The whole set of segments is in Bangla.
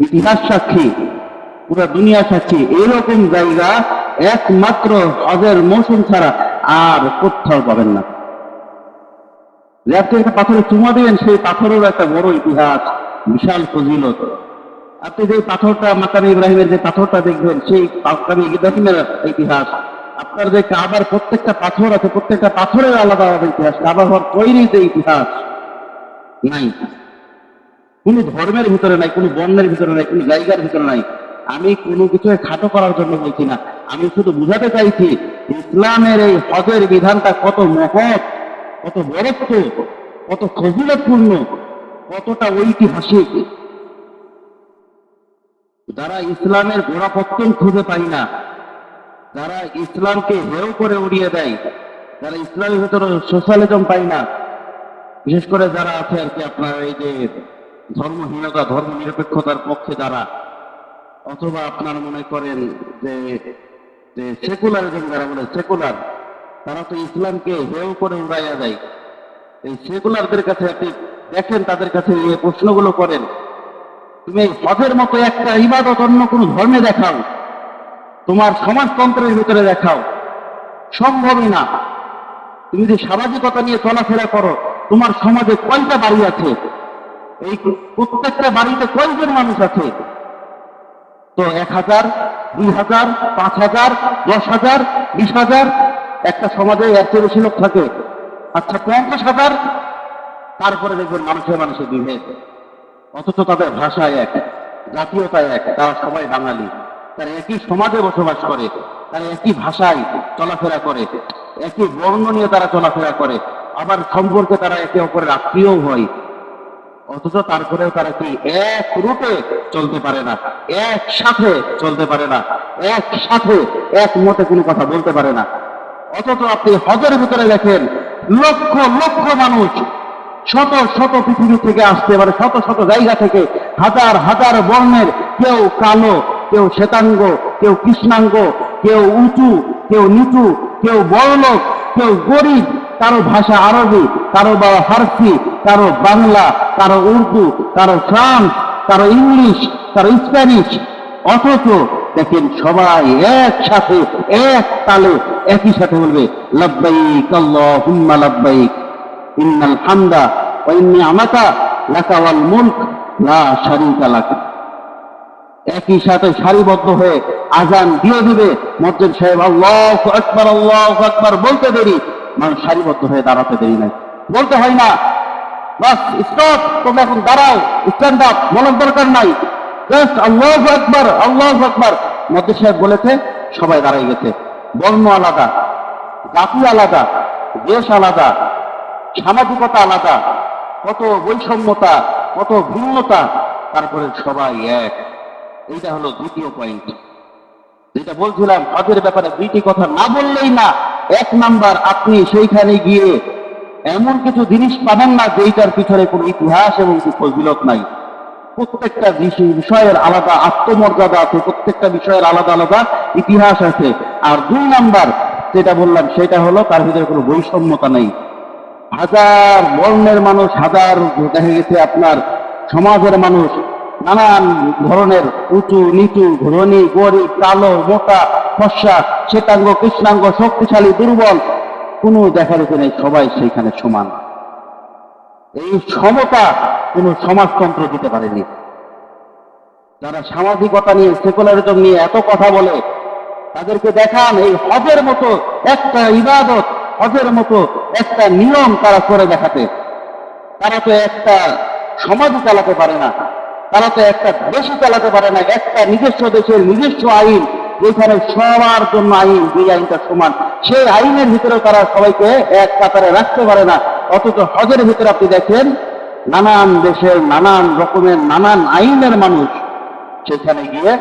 ইতিহাস সাক্ষী, পুরা দুনিয়া সাক্ষী। এরকম জায়গা একমাত্র হজের মৌসুম ছাড়া আর কোথাও পাবেন না। একটা পাথরে চুমা দিবেন, সেই পাথরের একটা বড় ইতিহাস, বিশাল ফজিলত। আপনি যে পাথরটা মাকামি ইব্রাহিমের যে পাথরটা দেখবেন, সেই মাকামি ইব্রাহিমের ইতিহাস। আপনার যে কাবার প্রত্যেকটা পাথর আছে, প্রত্যেকটা পাথরের আলাদা আলাদা ইতিহাস। কাবা হওয়ার তৈরি যে ইতিহাস, নাই। কোনো ধর্মের ভিতরে নাই, কোনো বর্ণের ভিতরে নাই, কোনো জায়গার ভিতরে নাই। আমি কোনো কিছু খাটো করার জন্য বলছি না। আমি শুধু বুঝাতে চাইছি, ইসলামের এই হজের বিধানটা কত মহৎ, কত বরত্ব, কত ফজিলতপূর্ণ কতটা ঐতিহাসিক। যারা ইসলামের গোড়াপত্তন খুঁজে পাই না, যারা ইসলামকে হেয় করে উড়িয়ে দেয়, যারা ইসলামের ভেতরে সোশ্যালিজম পাই না, বিশেষ করে যারা আছে আর কি আপনার এই যে ধর্মহীনতা ধর্ম নিরপেক্ষতার পক্ষে যারা, অথবা আপনার মনে করেন যে সেকুলারিজম যারা বলে সেকুলার, তারা তো ইসলামকে হেয় করে উড়াইয়া যায় এই সেকুলারদের কাছে আপনি দেখেন, তাদের কাছে এই প্রশ্নগুলো করেন, তুমি হজের মতো একটা ইবাদত অন্য কোনো ধর্মে দেখাও, তোমার সমাজতন্ত্রের ভিতরে দেখাও, সম্ভবই না। তুমি যদি সামাজিকতা নিয়ে চলাফেরা করো, তোমার সমাজে কয়টা বাড়ি আছে? এই প্রত্যেকটা বাড়িতে কয়জন মানুষ আছে? তো এক হাজার, দুই হাজার, পাঁচ হাজার, দশ হাজার, বিশ হাজার, একটা সমাজে চেয়ে বেশি লোক থাকে। আচ্ছা পঞ্চাশ হাজার, তারপরে দেখবেন মানুষের মানুষের বিভেদ অথচ তাদের ভাষা এক, জাতীয়তা এক, তারা সবাই বাঙালি। তারা একই সমাজে বসবাস করে, তারা একই ভাষায় চলাফেরা করে, একই বর্ণ নিয়ে তারা চলাফেরা করে। আবার সম্পর্কে তারা একে অপরের আত্মীয় হয়। অথচ তারপরেও তারা কি এক রূপে চলতে পারে না, একসাথে চলতে পারে না, একসাথে এক মতে কোনো কথা বলতে পারে না। অথচ আপনি হজের ভিতরে দেখেন লক্ষ লক্ষ মানুষ শত শত পৃথিবী থেকে আসতে পারে, শত শত জায়গা থেকে হাজার হাজার বর্ণের কেউ কালো, কেউ শ্বেতাঙ্গ, কেউ কৃষ্ণাঙ্গ, কেউ উঁচু, কেউ নিচু, কেউ বড়লোক, কেউ গরিব, কারও ভাষা আরবি কারও বা ফার্সি, কারও বাংলা, কারও উর্দু, কারও ফ্রান্স, কারও ইংলিশ, কারও স্প্যানিশ। অথচ দেখেন সবাই একসাথে, এক তালে, একই সাথে বলবে, লব্বাইক ইন্নাল হামদা ওয়া ইন্নি আমাকা লাকা ওয়াল মুলক, লা শারীকা লাক। একই সাথে সারিবদ্ধ হয়ে আজান দিয়ে দিবে, মসজিদ সাহেব, আল্লাহ আকবার আল্লাহ আকবার, বলতে দেরি মানুষ সারিবদ্ধ হয়ে দাঁড়াতে দেরি নাই। বলতে হয় না। বাস স্টপ তোমরা এখন দাঁড়াও স্ট্যান্ড আপ বলার দরকার নাই। জাস্ট আল্লাহ আকবার আল্লাহ আকবার। মসজিদ সাহেব বলেছে, সবাই দাঁড়াই গেছে। বর্ণ আলাদা, জাতি আলাদা, দেশ আলাদা, সামাজিকতা আলাদা, কত বৈষম্যতা, কত ভিন্নতা, তারপরে সবাই এক। এইটা হলো দ্বিতীয় পয়েন্ট যেটা বলছিলাম হজের ব্যাপারে দুইটি কথা না বললেই না, এক নাম্বার, আপনি সেইখানে গিয়ে এমন কিছু জিনিস পাবেন না যেইটার পিছনে কোনো ইতিহাস এবং ফজিলত নাই। প্রত্যেকটা বিষয়- বিষয়ের আলাদা আত্মমর্যাদা আছে, প্রত্যেকটা বিষয়ের আলাদা আলাদা ইতিহাস আছে। আর দুই নাম্বার যেটা বললাম, সেটা হলো তার ভিতরে কোনো বৈষম্যতা নেই। হাজার বর্ণের মানুষ, হাজার দেখা গেছে আপনার সমাজের মানুষ, নানান ধরনের উঁচু, নিচু, ধনী, গরিব, কালো, মোটা, ফর্সা, শ্বেতাঙ্গ, কৃষ্ণাঙ্গ, শক্তিশালী, দুর্বল কোনো দেখা রেখে নেই, সবাই সেইখানে সমান। এই সমতা কোনো সমাজতন্ত্র দিতে পারেনি। যারা সামাজিকতা নিয়ে, সেকুলারিজম নিয়ে এত কথা বলে, তাদেরকে দেখান, এই হজের মতো একটা ইবাদত, হজের মতো একটা নিয়ম তারা করে দেখাতে। তারা তো একটা সমাজ চালাতে পারে না। তারা তো একটা দেশই চালাতে পারে না, একটা নিজস্ব দেশের নিজস্ব আইন। যেখানে সবার জন্য আইন যে আইনটা সমান। সেই আইনের ভিতরে তারা সবাইকে এক কাতারে রাখতে পারে না। অথচ হজের ভিতরে আপনি দেখেন, নানান দেশের নানান রকমের নানান আইনের মানুষ সেখানে গিয়ে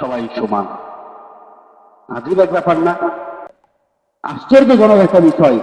সবাই সমান। আজীব এক ব্যাপার না? আশ্চর্যজনক একটা বিষয়।